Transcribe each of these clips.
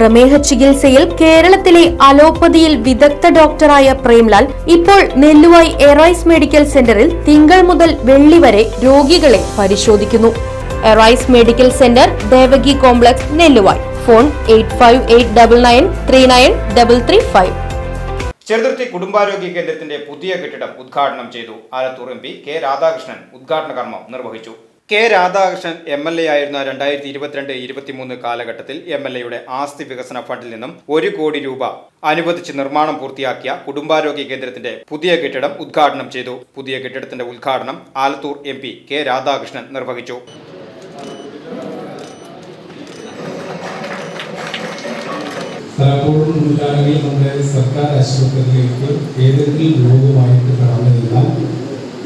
പ്രമേഹ ചികിത്സയിൽ കേരളത്തിലെ അലോപ്പതിയിൽ വിദഗ്ധ ഡോക്ടറായ പ്രേംലാൽ ഇപ്പോൾ നെല്ലുവായി എറൈസ് മെഡിക്കൽ സെന്ററിൽ തിങ്കൾ മുതൽ വെള്ളി വരെ രോഗികളെ പരിശോധിക്കുന്നു. Arise medical centre Devaki complex Nelluvayi. Phone eight five eight double nine three nine double three five. കുടുംബാരോഗ്യ കേന്ദ്രത്തിന്റെ പുതിയ കെട്ടിടം ഉദ്ഘാടനം ചെയ്തു. Alathur M P K Radhakrishnan ഉദ്ഘാടന കർമ്മം നിർവഹിച്ചു. K Radhakrishnan M L A ആയിരുന്ന രണ്ടായിരത്തി ഇരുപത്തിരണ്ട് ഇരുപത്തിമൂന്ന് കാലഘട്ടത്തിൽ എം എൽ എയുടെ ആസ്തി വികസന ഫണ്ടിൽ നിന്നും ഒരു കോടി രൂപ അനുവദിച്ച് നിർമ്മാണം പൂർത്തിയാക്കിയ കുടുംബാരോഗ്യ കേന്ദ്രത്തിന്റെ പുതിയ കെട്ടിടം ഉദ്ഘാടനം ചെയ്തു. പുതിയ കെട്ടിടത്തിന്റെ ഉദ്ഘാടനം Alathur M P K Radhakrishnan നിർവഹിച്ചു.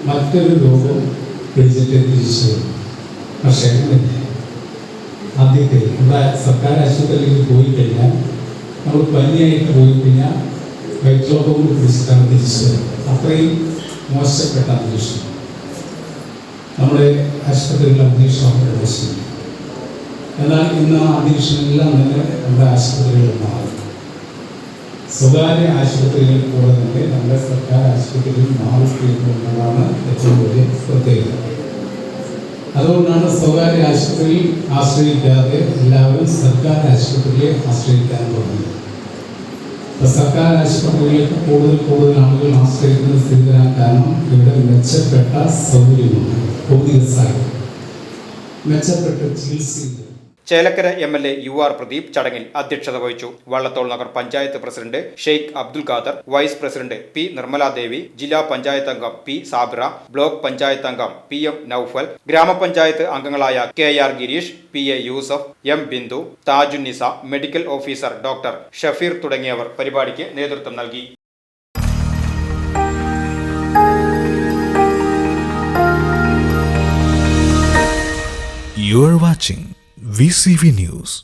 മറ്റൊരു രോഗം പിടിച്ചിട്ട് തിരിച്ചു. പക്ഷേ. ആദ്യത്തെ നമ്മുടെ സർക്കാർ ആശുപത്രിയിൽ പോയി കഴിഞ്ഞാൽ നമ്മൾ പനിയായിട്ട് പോയി കഴിഞ്ഞാൽ വയറ്റുരോഗം കൊണ്ട് പിടിച്ചിട്ടാണ് തിരിച്ചു അത്രയും മോശപ്പെട്ട അന്തരീക്ഷം നമ്മുടെ ആശുപത്രിയിലെ അന്തരീക്ഷം വളരെ മോശമില്ല എന്നാൽ ഇന്ന് ആ അന്തരീക്ഷമെല്ലാം തന്നെ നമ്മുടെ ആശുപത്രികളിൽ മാറി സ്വകാര്യ ആശുപത്രികളിൽ കൂടെ തന്നെ സർക്കാർ ആശുപത്രികളിൽ മാറിയിരിക്കുന്നതാണ് ഏറ്റവും വലിയ പ്രത്യേകത. അതുകൊണ്ടാണ് സ്വകാര്യ ആശുപത്രിയിൽ ആശ്രയിക്കാതെ എല്ലാവരും സർക്കാർ ആശുപത്രിയെ ആശ്രയിക്കാൻ തുടങ്ങിയത്. ഇപ്പൊ സർക്കാർ ആശുപത്രികളിലേക്ക് കൂടുതൽ കൂടുതൽ ആളുകൾ ആശ്രയിക്കുന്നത് സ്ഥിതി വരാൻ കാരണം ഇവിടെ മെച്ചപ്പെട്ട സൗകര്യമുണ്ട് സഹായം മെച്ചപ്പെട്ട ചികിത്സയുണ്ട്. Chelakkara M L A U R Pradeep ചടങ്ങിൽ അധ്യക്ഷത വഹിച്ചു. Vallathol Nagar panchayat president Sheikh Abdul Khader vice president P Nirmaladevi ജില്ലാ പഞ്ചായത്ത് അംഗം പി സാബിറ ബ്ലോക്ക് പഞ്ചായത്ത് അംഗം പി എം നൌഫൽ ഗ്രാമപഞ്ചായത്ത് അംഗങ്ങളായ K R Gireesh P A Yusuf M Bindu Thajunnisa medical officer doctor Shafeer തുടങ്ങിയവർ പരിപാടിക്ക് നേതൃത്വം നൽകി. You are watching VCV News.